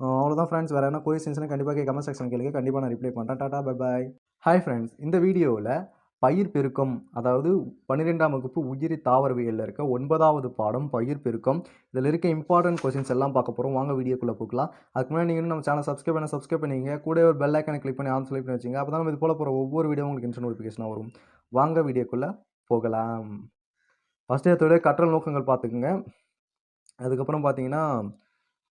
அவ்வளோதான் ஃப்ரெண்ட்ஸ் வேறு என்ன கொரிசன்ஸ்னால் கண்டிப்பாக கமெண்ட் செக்ஷன் கேளுங்க. கண்டிப்பாக நான் ரிப்ளை பண்ணுறேன் tata bye bye hi friends இந்த வீடியோவில் பயிர் பெருக்கம் அதாவது பன்னிரெண்டாம் வகுப்பு உயிரி தாவரவியலில் இருக்க ஒன்பதாவது பாடம் பயிர் பெருக்கம். இதில் இருக்க இம்பார்ட்டன்ட் கொஸ்டின்ஸ் எல்லாம் பார்க்க போகிறோம் வாங்க வீடியோக்குள்ளே போகலாம். அதுக்கு முன்னாடி நீங்கள் நம்ம சேனல் சப்ஸ்கிரைப் பண்ண சப்ஸ்கிரைப் பண்ணிங்க. கூட ஒரு பெல் ஐக்கனை கிளிக் பண்ணி ஆன் பண்ணி வச்சிங்க. அப்போ தான் நம்ம இது போல் போகிற ஒவ்வொரு வீடியோ உங்களுக்கு இன்ஸ்ட் நோட்டிஃபிகேஷனாக வரும். வாங்க வீடியோக்குள்ளே போகலாம். ஃபஸ்ட்டு இடத்தோட கற்றல் நோக்கங்கள் பார்த்துக்குங்க. அதுக்கப்புறம் பார்த்தீங்கன்னா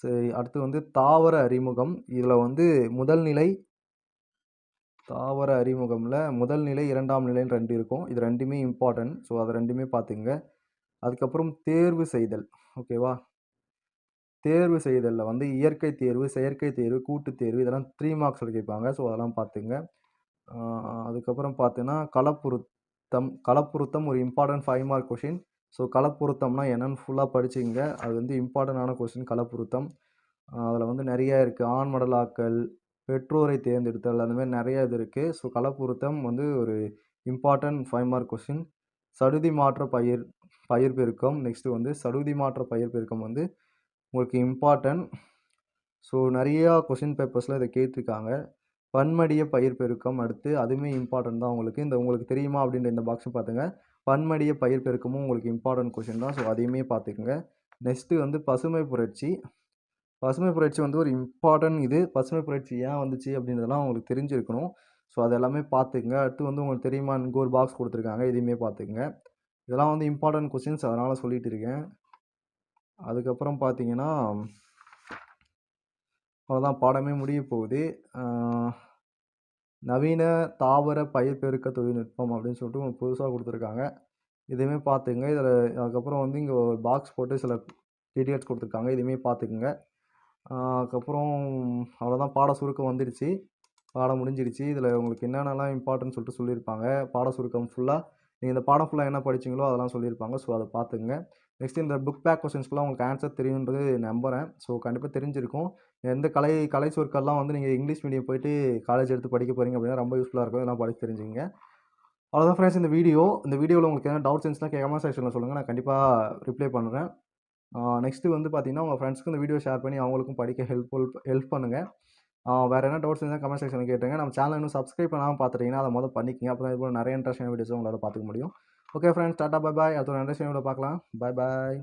சரி அடுத்து வந்து தாவர அறிமுகம். இதில் வந்து முதல் நிலை தாவர அறிமுகமில் முதல் நிலை இரண்டாம் நிலைன்னு ரெண்டு இருக்கும். இது ரெண்டுமே இம்பார்ட்டன்ட் ஸோ அதை ரெண்டுமே பார்த்துங்க அதுக்கப்புறம் தேர்வு செய்தல். ஓகேவா தேர்வு செய்தலில் வந்து இயற்கை தேர்வு செயற்கை தேர்வு கூட்டு தேர்வு இதெல்லாம் த்ரீ மார்க்ஸில் கேட்பாங்க. ஸோ அதெல்லாம் பார்த்துங்க அதுக்கப்புறம் பார்த்தீங்கன்னா களப்புருத்தம் களப்புருத்தம் ஒரு important five mark question so களப்பொருத்தம்னா என்னன்னு ஃபுல்லாக படிச்சுங்க அது வந்து இம்பார்ட்டண்டான கொஸ்டின் களப்பொருத்தம் அதில் வந்து நிறையா இருக்குது ஆண் மடலாக்கல் பெற்றோரை தேர்ந்தெடுத்தல் அந்த மாதிரி நிறைய இது இருக்குது ஸோ களப்பொருத்தம் வந்து ஒரு இம்பார்ட்டன்ட் ஃபைவ் மார்க் கொஸ்டின் சடுதி மாற்ற பயிர் பயிர் பெருக்கம் நெக்ஸ்ட்டு வந்து சடுதி மாற்ற பயிர் பெருக்கம் வந்து உங்களுக்கு இம்பார்ட்டன்ட் ஸோ நிறையா கொஷின் பேப்பர்ஸில் இதை கேட்டிருக்காங்க. பன்மடிய பயிர் பெருக்கம் அடுத்து அதுவுமே இம்பார்ட்டன்ட் தான். உங்களுக்கு இந்த உங்களுக்கு தெரியுமா அப்படின்ற இந்த பாக்ஸும் பார்த்துங்க. பன்மடிய பயிர் பெருக்கமும் உங்களுக்கு இம்பார்ட்டன்ட் கொஷின் தான். ஸோ அதையுமே பார்த்துக்குங்க. நெக்ஸ்ட்டு வந்து பசுமை புரட்சி. பசுமை புரட்சி வந்து ஒரு இம்பார்ட்டன்ட் இது. பசுமை புரட்சி ஏன் வந்துச்சு அப்படின்றதெல்லாம் உங்களுக்கு தெரிஞ்சிருக்கணும். ஸோ அது எல்லாமே பார்த்துக்குங்க. அடுத்து வந்து உங்களுக்கு தெரியுமா? ஒரு பாக்ஸ் கொடுத்துருக்காங்க. இதையுமே பார்த்துக்குங்க. இதெல்லாம் வந்து இம்பார்ட்டன்ட் கொஷின்ஸ் அதனால் சொல்லிகிட்டு இருக்கேன். அதுக்கப்புறம் பார்த்தீங்கன்னா அவ்வளோதான் பாடமே முடிய போகுது. நவீன தாவர பயிர் பெருக்க தொழில்நுட்பம் அப்படின்னு சொல்லிட்டு உங்களுக்கு புதுசாக கொடுத்துருக்காங்க. இதையுமே பார்த்துக்குங்க. இதில் அதுக்கப்புறம் வந்து இங்கே ஒரு பாக்ஸ் போட்டு சில டீட்டெயில்ஸ் கொடுத்துருக்காங்க. இதையுமே பார்த்துக்குங்க. அதுக்கப்புறம் அவ்வளோதான் பாட சுருக்கம் வந்துடுச்சு. பாடம் முடிஞ்சிடுச்சு. இதில் உங்களுக்கு என்னென்னலாம் இம்பார்ட்டன்ட் சொல்லிட்டு சொல்லியிருப்பாங்க. பாட சுருக்கம் ஃபுல்லாக நீங்கள் இந்த பாடம் ஃபுல்லாக என்ன படிச்சீங்களோ அதெல்லாம் சொல்லியிருப்பாங்க. ஸோ அதை பார்த்துக்குங்க. நெக்ஸ்ட் இந்த புக் பேக் கொஸ்டின்ஸ்க்குலாம் உங்களுக்கு ஆன்சர் தெரியுன்றது நம்புகிறேன் ஸோ கண்டிப்பாக தெரிஞ்சிருக்கும். எந்த கலை கலை சொற்கள்லாம் வந்து நீங்கள் இங்கிலீஷ் மீடியம் போயிட்டு காலேஜ் எடுத்து படிக்க போகிறீங்க அப்படின்னா ரொம்ப யூஸ்ஃபுல்லாக இருக்கும். இதெல்லாம் படிச்சு தெரிஞ்சுங்க அவ்வளோதான் ஃப்ரெண்ட்ஸ் இந்த வீடியோ இந்த வீடியோவில் உங்களுக்கு எதாவது டவுட்ஸ் இருந்துச்சுன்னா கமெண்ட் செக்ஷனில் சொல்லுங்கள் நான் கண்டிப்பாக ரிப்ளை பண்ணுறேன் நெக்ஸ்ட்டு வந்து பார்த்தீங்கன்னா உங்கள் ஃப்ரெண்ட்ஸ்க்கு இந்த வீடியோ ஷேர் பண்ணி அவங்களுக்கும் படிக்க ஹெல்ப்ஃபுல் ஹெல்ப் பண்ணுங்கள் வேறு என்ன டவுட்ஸ் இருந்தால் கமெண்ட் செக்ஷனில் கேட்டுங்க நம்ம சேனல் இன்னும் சப்ஸ்கிரைப் பண்ணாமல் பார்த்துட்டீங்கன்னா அதை முதல் பண்ணிக்கங்க அப்போ தான் இது போல் நிறைய இன்ட்ரெஸ்டான வீடியோஸும் உங்களால் பார்த்துக்க முடியும். Okay friends tata bye bye அடுத்த ஒரு இன்ட்ரெஸ்டிங் வீடியோ பார்க்கலாம். பாய் பாய்